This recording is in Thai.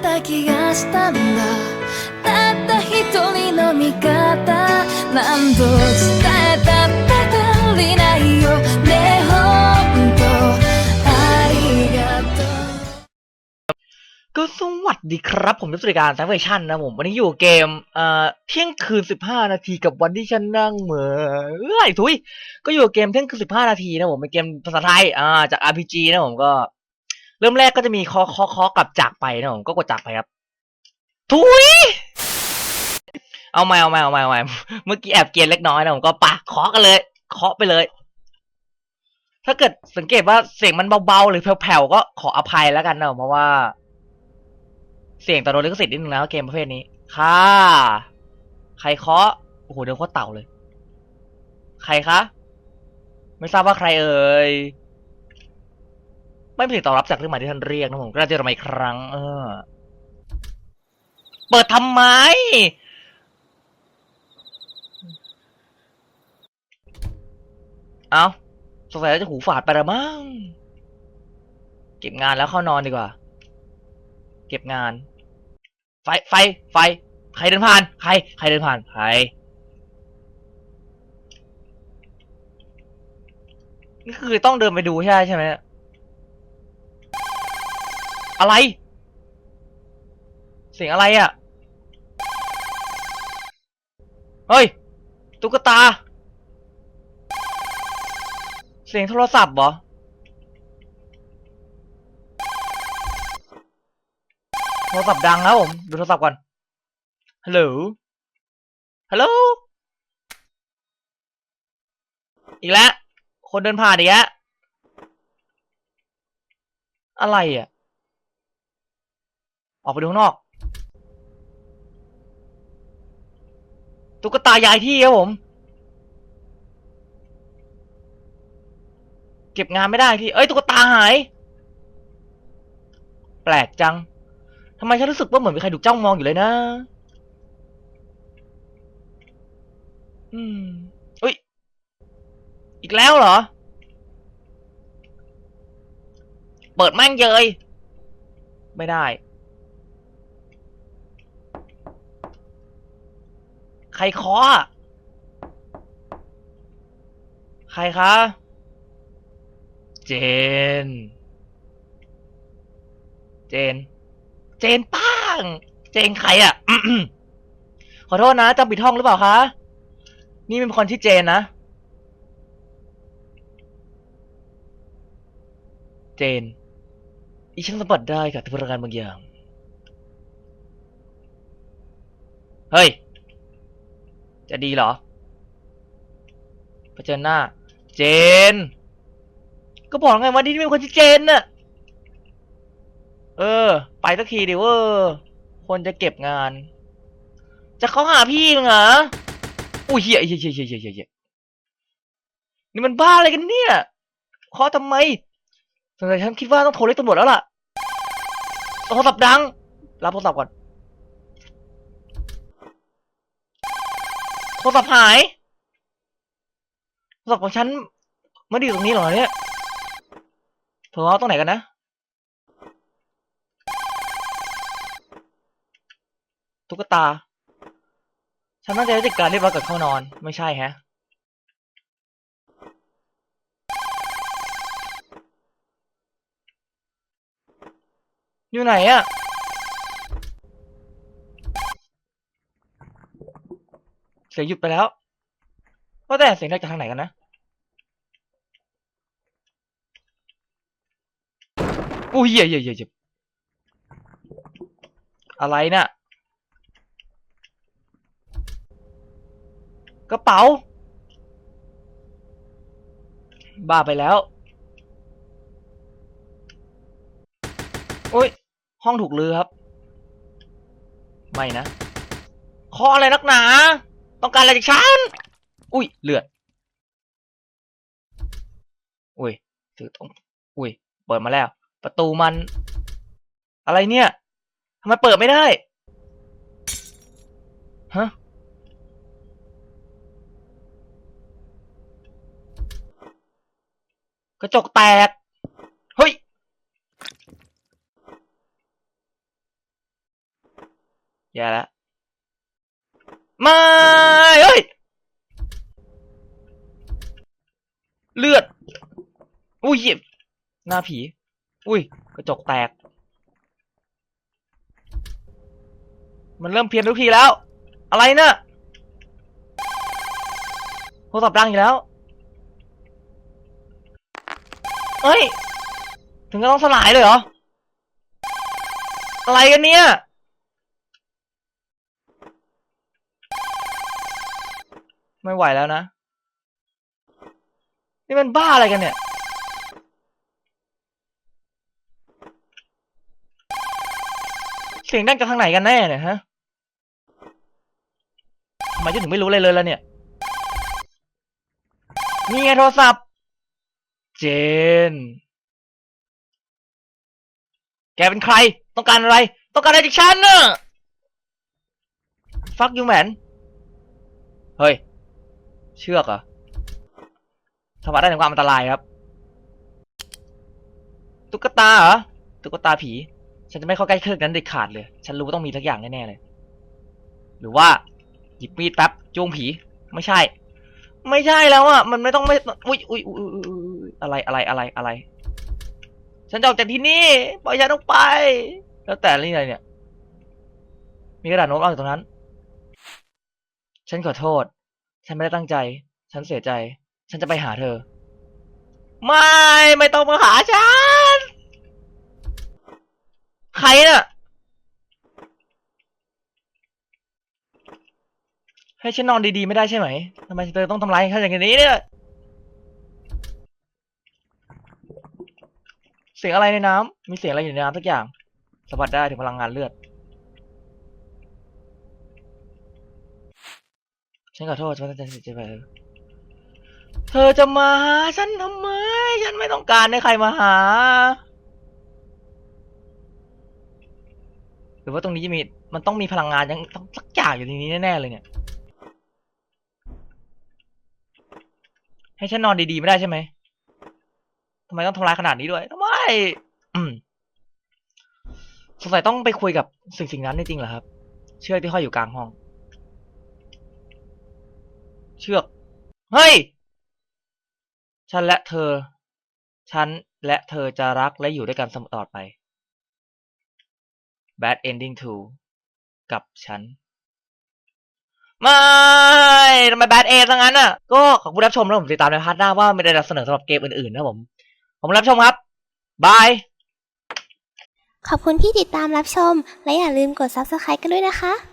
た気がしたんだたった一人の味方何度伝えたって足りないよねほんとありがとう ก็สวัสดีครับ ผมยุทธการซังเวอร์ชันนะผม วันนี้อยู่เกมเอ่อเที่ยงคืนสิบห้านาทีกับวันที่ฉันนั่งเหมือเอ้ยทุยก็อยู่เกมเที่ยงคืนสิบห้านาทีนะผมเป็นเกมภาษาไทยอ่าจาก RPG นะผมก็ เริ่มแรกก็จะมีเคอเคอคอกลับจากไปนะผมก็กดจากไปครับ ทุยเอาใหม่เอาใหม่เอาใหม่เอาใหม่เมื่อกี้แอบเกียนเล็กน้อยนะผมก็ปะเคาะกันเลยเคาะไปเลย ถ้าเกิดสังเกตว่าเสียงมันเบาๆหรือแผ่วๆก็ขออภัยแล้วกันนะเพราะว่า เสียงต่อโดนลิขสิทธิ์นิดนึงนะเกมประเภทนี้ ค่ะ ใครเคาะโอ้โหเดินโคตรเต่าเลย ใครคะ ไม่ทราบว่าใครเอ่ย ไม่มีเสียงตอบรับจากเรื่องหมายที่ท่านเรียกนะผมก็น่าจะรอมาอีกครั้ง เออ เปิดทำไม เอาสงสัยว่าจะหูฝาดไปละมั้ง เก็บงานแล้วเข้านอนดีกว่า เก็บงาน ไฟ ไฟ ไฟ ใครเดินผ่าน ใคร ใครเดินผ่าน ใคร นี่คือต้องเดินไปดูใช่ใช่ไหมเนี่ย อะไร เสียงอะไรอะ่ะ เฮ้ย ตุ๊กตา เสียงโทรศัพท์เหรอ โทรศัพท์ดังแล้วผม ดูโทรศัพท์ก่อน ฮัลโหล ฮัลโหล อีกแล้ว คนเดินผ่านอีกแล้วอะไรอะ ออกไปดูข้างนอก ตุ๊กตายายที่ครับผม เก็บงานไม่ได้พี่ เอ้ยตุ๊กตาหาย แปลกจังทำไมฉันรู้สึกว่าเหมือนมีใครถูกจ้องมองอยู่เลยนะ อืมอุ้ย อีกแล้วเหรอ เปิดแม่งเยยไม่ได้ ใครเคาะอใครคะ เจน เจน เจนป้าง เจนใครอะ่ะ ขอโทษนะจำผิดห้องหรือเปล่าคะ นี่เป็นคนที่เจนนะ เจน อีฉันสัมผัสได้กับพลังงานบางอย่าง เฮ้ย จะดีเหรอเผชิญหน้า เจน ก็บอกไงว่านี่เป็นคนที่เจนน่ะ เออ ไปสักทีดิเว่าคนจะเก็บงาน จะเขาหาพี่มึงเหรออุ้ยเหี้ยเหี้ยเหี้ยเหี้ยเหี้ยนี่มันบ้าอะไรกันเนี่ยเคาะทำไมสงสัยฉันคิดว่าต้องโทรเรียกตำรวจแล้วล่ะโทรศัพท์ดัง รับโทรศัพท์ก่อน โทรศัพท์หายโทรศัพท์ของฉันไม่ได้อยู่ตรงนี้หรอเนี่ยโทรเอาตรงไหนกันนะ ตุ๊กตา ฉันตั้งใจจะจัดการเรียบร้อยกับเข้านอน ไม่ใช่แฮะ อยู่ไหนอะ เสียงหยุดไปแล้วว่าแต่เสียงได้จากทางไหนกันนะอุ้ยเหี้ยเหี้ยเหี้ยยอะไรน่ะกระเป๋า บ้าไปแล้ว โอ้ย ห้องถูกลือครับ ไม่นะ ข้ออะไรนักหนา ต้องการอะไรจากฉัน อุ้ย เลือด อุ้ย ถือตรง อุ้ย เปิดมาแล้ว ประตูมัน อะไรเนี่ย ทำไมเปิดไม่ได้ ฮะ กระจกแตก เฮ้ยแย่แล้ว ไม่เฮ้ย เลือด อุ้ยเหยียบหน้าผี อุ้ย กระจกแตก มันเริ่มเพี้ยนทุกทีแล้ว อะไรเนะ่ะโทรศัพท์ดังอีกแล้ว เฮ้ย ถึงก็ต้องสลายเลยเหรอ อะไรกันเนี่ย ไม่ไหวแล้วนะ นี่มันบ้าอะไรกันเนี่ย เสียงดังจากทางไหนกันแน่เนี่ยฮะทำไมฉันถึงไม่รู้อะไรเลยล่ะเนี่ย นี่ไงโทรศัพท์ เจน แกเป็นใคร ต้องการอะไร ต้องการอะไรจากฉันน่ะฟักยูแมน เฮ้ย เชือกเหรอสวัสได้ถึงความอันตรายครับ ตุ๊กตาเหรอ ตุ๊กตาผี ฉันจะไม่เข้าใกล้เครื่องนั้นเด็ดขาดเลย ฉันรู้ว่าต้องมีทักอย่างแน่ๆเลย หรือว่าหยิบมีดแป๊บจูงผี ไม่ใช่ ไม่ใช่แล้วอะ มันไม่ต้องไม่ อุ้ยอุ้ยอุ้ยอุ๊ยอุ๊ยอุ๊ยอะไรอะไรอะไรอะไร ฉันจะออกจากที่นี่ปล่อยฉันออกไป แล้วแต่นี่อะไรเนี่ย มีกระดาษโน้ตวาอยู่ตรงนั้น ฉันขอโทษ ฉันไม่ได้ตั้งใจ ฉันเสียใจ ฉันจะไปหาเธอ ไม่ ไม่ต้องมาหาฉัน ใครน่ะ ให้ฉันนอนดีๆไม่ได้ใช่ไหม ทำไมเธอต้องทำร้ายฉันอย่างนี้เนี่ย เสียงอะไรในน้ำ มีเสียงอะไรอยู่ในน้ำสักอย่างสัมผัสได้ถึงพลังงานเลือด ฉันขอโทษฉันตั้งใจเสียใจไปเธอจะมาหาฉันทำไม ฉันไม่ต้องการให้ใครมาหา หรือว่าตรงนี้จะมี มันต้องมีพลังงานยังต้องสักอย่างอยู่ในนี้แน่ๆเลยเนี่ย ให้ฉันนอนดีๆไม่ได้ใช่ไหมทำไมต้องทำร้ายขนาดนี้ด้วยทำไมอืมสงสัยต้องไปคุยกับสิ่งสิ่งนั้นจริงๆเหรอครับ เชือกที่ห้อยอยู่กลางห้อง เชือก เฮ้ย ฉันและเธอ ฉันและเธอจะรักและอยู่ด้วยกันเสมอตลอดไป Bad Ending 2 กับฉัน ไม่ทำไม Bad End ซะงั้นอะ ก็ขอบคุณรับชมแล้วผมติดตามในพาร์ทหน้าว่าไม่ได้นำเสนอสำหรับเกมอื่นๆนะผม ผมรับชมครับ บาย ขอบคุณที่ติดตามรับชม และอย่าลืมกด subscribe กันด้วยนะคะ